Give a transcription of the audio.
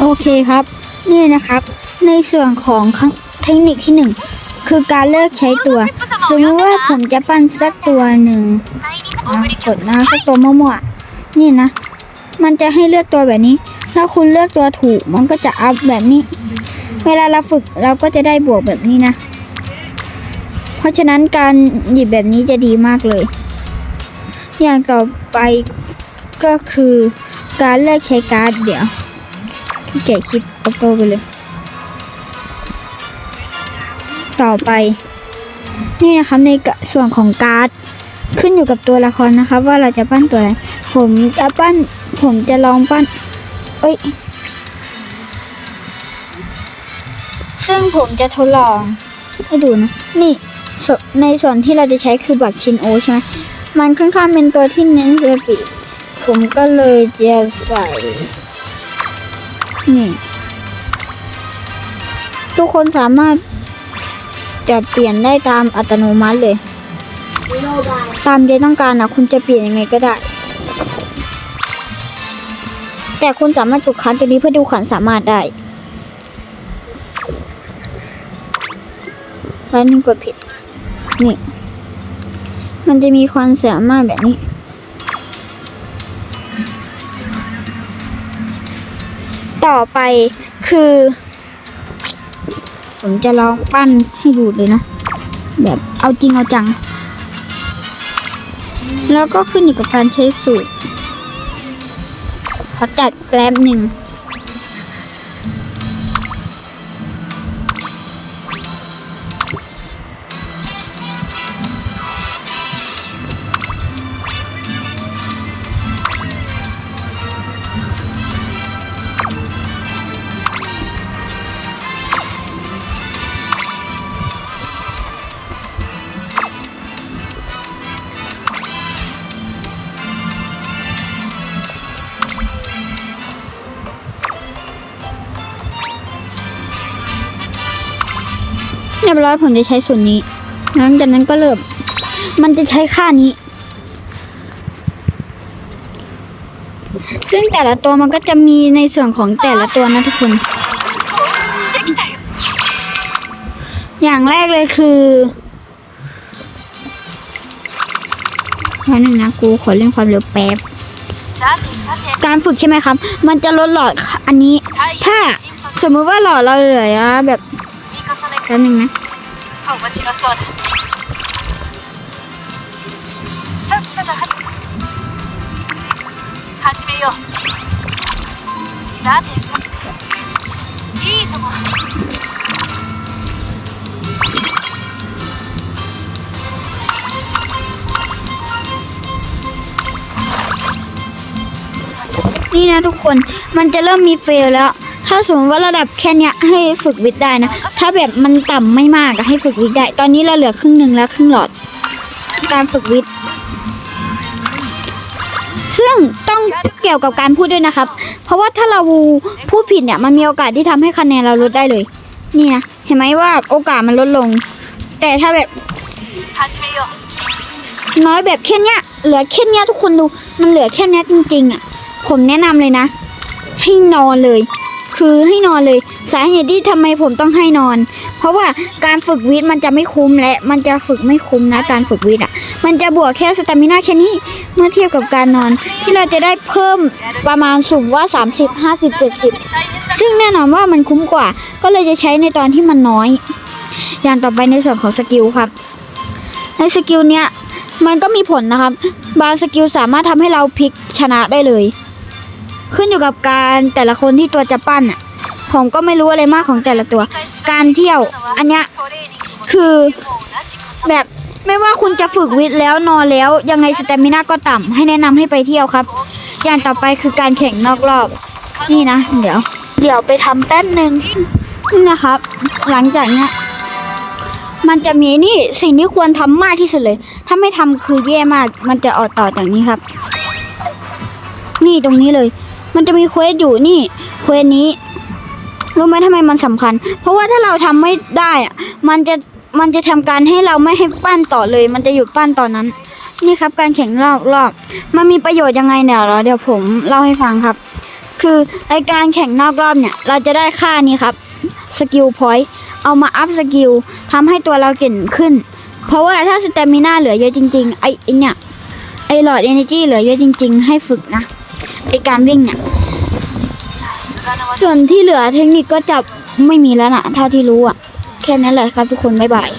โอเคครับ นี่นะครับ ในส่วนของขั้นเทคนิคที่หนึ่งคือการเลิกใช้ตัว สมมติว่าผมจะปั้นสักตัวหนึ่งกดนะสักตัวมั่วๆนี่นะ มันจะให้เลือกตัวแบบนี้ ถ้าคุณเลือกตัวถูกมันก็จะอัพแบบนี้ เวลาเราฝึกเราก็จะได้บวกแบบนี้นะ เพราะฉะนั้นการหยิบแบบนี้จะดีมากเลย อย่างต่อไปก็คือการเลิกใช้การ์ดเดี๋ยว ที่เกียจคิดออโต้ไปเลย ต่อไป นี่นะครับในส่วนของการ์ดขึ้นอยู่กับตัวละครนะครับ ว่าเราจะปั้นตัวอะไรผมจะปั้น ผมจะลองปั้น เอ้ย ซึ่งผมจะทดลองให้ดูนะ นี่ในส่วนที่เราจะใช้คือบัตรชินโอใช่ไหมมันค่อนข้างเป็นตัวที่เน้นสปีดผมก็เลยจะใส่ นี่ ทุกคนสามารถจะเปลี่ยนได้ตามอัตโนมัติเลย ตามใจต้องการนะคุณจะเปลี่ยนยังไงก็ได้ แต่คุณสามารถกดคันตัวนี้เพื่อดูขันสามารถได้แล้วนึงกดผิด นี่ มันจะมีความสามารถแบบนี้ ต่อไปคือ ผมจะลองปั้นให้ดูเลยนะ แบบเอาจริงเอาจัง แล้วก็ขึ้นอยู่กับการใช้สูตรเขาจัดแกลมหนึ่ง เรียบร้อยผมจะใช้ส่วนนี้ หลังจากนั้นก็เริ่ม มันจะใช้ค่านี้ ซึ่งแต่ละตัวมันก็จะมีในส่วนของแต่ละตัวนะทุกคน อย่างแรกเลยคือแล้วหนึ่งนะกูขอเล่นความเร็วแป๊บ การฝึกใช่ไหมครับ มันจะลดหลอดอันนี้ ถ้าสมมุติว่าหลอดเราเหลือแบบ แป๊บหนึงนะ 面白そうださっさと走始めようさてさいいともちょっと นี่นะทุกคน มันจะเริ่มมีเฟลแล้ว ถ้าสมมติว่าระดับแค่เนี้ยให้ฝึกวิทย์ได้นะ ถ้าแบบมันต่ำไม่มากก็ให้ฝึกวิทย์ได้ ตอนนี้เราเหลือครึ่งหนึ่งแล้วครึ่งหลอด การฝึกวิทย์ ซึ่งต้องเกี่ยวกับการพูดด้วยนะครับ เพราะว่าถ้าเราพูดผิดเนี่ยมันมีโอกาสที่ทำให้คะแนนเราลดได้เลย นี่นะ เห็นไหมว่าโอกาสมันลดลง แต่ถ้าแบบน้อยแบบแค่เนี้ยเหลือแค่เนี้ยทุกคนดู มันเหลือแค่เนี้ยจริง ๆอะ ผมแนะนำเลยนะ ให้นอนเลย คือให้นอนเลย สาเหตุที่ทำไมผมต้องให้นอน เพราะว่าการฝึกวิทย์มันจะไม่คุ้มและมันจะฝึกไม่คุ้มนะการฝึกวิทย์อะ มันจะบวกแค่สตามิน่าแค่นี้เมื่อเทียบกับการนอน ที่เราจะได้เพิ่มประมาณสุ่มว่า 30 50 70 ซึ่งแน่นอนว่ามันคุ้มกว่า ก็เลยจะใช้ในตอนที่มันน้อย อย่างต่อไปในส่วนของสกิลครับ ในสกิลเนี้ยมันก็มีผลนะครับ บางสกิลสามารถทำให้เราพลิกชนะได้เลย ขึ้นอยู่กับการแต่ละคนที่ตัวจะปั้นอะ ผมก็ไม่รู้อะไรมากของแต่ละตัว การเที่ยวอันเนี้ยคือแบบไม่ว่าคุณจะฝึกวิทย์แล้วนอนแล้ว ยังไงสเตมิน่าก็ต่ำ ให้แนะนำให้ไปเที่ยวครับ อย่างต่อไปคือการแข่งนอกรอบ นี่นะ เดี๋ยว เดี๋ยวไปทำแป๊บหนึ่งนี่นะครับ หลังจากนี้มันจะมีนี่สิ่งที่ควรทำมากที่สุดเลย ถ้าไม่ทำคือแย่มาก มันจะออดต่อจากนี้ครับ นี่ตรงนี้เลย มันจะมีเควสอยู่นี่ เควสนี้ รู้ไหมทำไมมันสำคัญ เพราะว่าถ้าเราทำไม่ได้อะมันจะ มันจะทำการให้เราไม่ให้ปั้นต่อเลย มันจะหยุดปั้นตอนนั้น นี่ครับการแข่งรอบรอบ มันมีประโยชน์ยังไงเนี่ยเหรอ เดี๋ยวผมเล่าให้ฟังครับ คือไอการแข่งนอกรอบเนี่ย เราจะได้ค่านี้ครับ สกิลพอยต์ เอามาอัพสกิลทำให้ตัวเราเก่งขึ้น เพราะว่าถ้าสเตมิน่าเหลือเยอะจริงๆ ไอเนี่ยไอหลอดเอเนจีเหลือเยอะจริง ๆ ให้ฝึกนะ ไอการวิ่งเนี่ยส่วนที่เหลือเทคนิคก็จะไม่มีแล้วนะเท่าที่รู้อะ แค่นั้นแหละครับทุกคน บ๊ายบาย